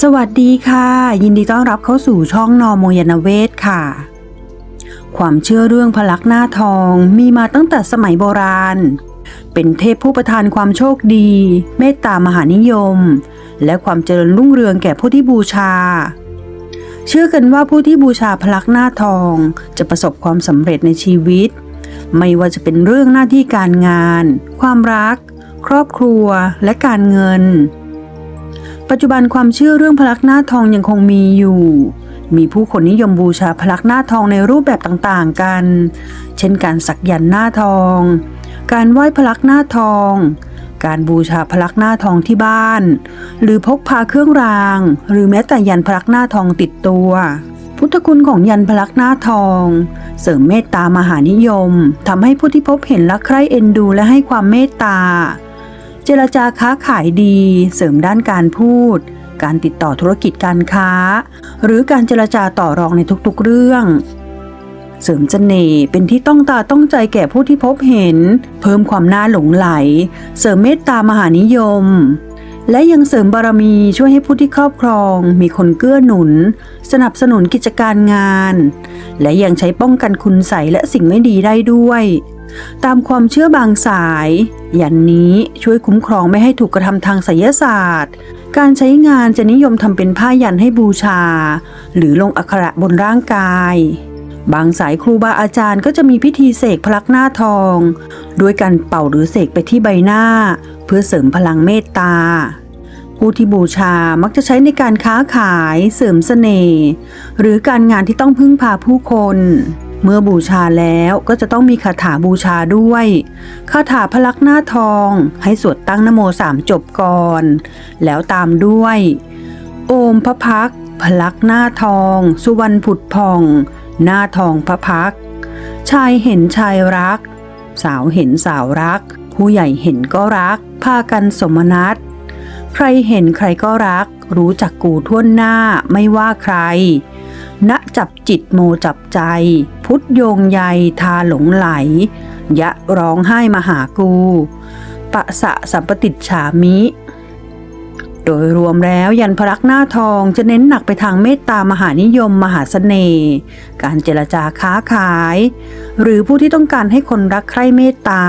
สวัสดีค่ะ ยินดีต้อนรับเข้าสู่ช่องนอโมยานเวศค่ะ ความเชื่อเรื่องพลักหน้าทองมีมาตั้งแต่สมัยโบราณ เป็นเทพผู้ประทานความโชคดี เมตตามหานิยม และความเจริญรุ่งเรืองแก่ผู้ที่บูชา เชื่อกันว่าผู้ที่บูชาพลักหน้าทองจะประสบความสำเร็จในชีวิต ไม่ว่าจะเป็นเรื่องหน้าที่การงาน ความรัก ครอบครัวและการเงิน ปัจจุบันความเชื่อเรื่องพลักหน้าทองยังคงมีอยู่ มีผู้คนนิยมบูชาพลักหน้าทองในรูปแบบต่างๆกัน เช่นการสักยันต์หน้าทอง การไหว้พลักหน้าทอง การบูชาพลักหน้าทองที่บ้าน หรือพกพาเครื่องราง หรือแม้แต่ยันพลักหน้าทองติดตัว พุทธคุณของยันพลักหน้าทอง เสริมเมตตามหานิยมทำให้ผู้ที่พบเห็นรักใคร่เอ็นดูและให้ความเมตตา เจรจาค้าขายดี เสริมด้านการพูด การติดต่อธุรกิจการค้า หรือการเจรจาต่อรองในทุกๆเรื่อง เสริมเสน่ห์เป็นที่ต้องตาต้องใจแก่ผู้ที่พบเห็น เพิ่มความน่าหลงไหล เสริมเมตตามหานิยม และยังเสริมบารมีช่วยให้ผู้ที่ครอบครอง มีคนเกื้อหนุน สนับสนุนกิจการงาน และยังใช้ป้องกันคุณใสยและสิ่งไม่ดีได้ด้วย ตามความเชื่อบางสายยันนี้ช่วยคุ้มครองไม่ให้ถูกกระทำทางไสยศาสตร์ การใช้งานจะนิยมทำเป็นผ้ายันให้บูชา หรือลงอักขระบนร่างกาย บางสายครูบาอาจารย์ก็จะมีพิธีเสกพลักหน้าทองด้วยการเป่าหรือเสกไปที่ใบหน้า เพื่อเสริมพลังเมตตา ผู้ที่บูชามักจะใช้ในการค้าขายเสริมเสน่ห์หรือการงานที่ต้องพึ่งพาผู้คน เมื่อบูชาแล้วก็จะต้องมีคาถาบูชาด้วยคาถาพลักหน้าทองให้สวดตั้งนโมสามจบก่อน แล้วตามด้วย โอมพระพักตร์พลักหน้าทอง สุวรรณผุดผ่อง หน้าทองพระพัก ชายเห็นชายรัก สาวเห็นสาวรัก ผู้ใหญ่เห็นก็รัก พากันสมนัตใครเห็นใครก็รัก รู้จักกูท่วนหน้าไม่ว่าใคร ณจับจิตโมจับใจ พุทธโยงใยทาหลงไหล ยะร้องไห้มาหากู ปะสะสัมปติฉามิ โดยรวมแล้วยันพรักหน้าทองจะเน้นหนักไปทางเมตตามหานิยม มหาเสน่ห์การเจรจาค้าขาย หรือผู้ที่ต้องการให้คนรักใคร่เมตตา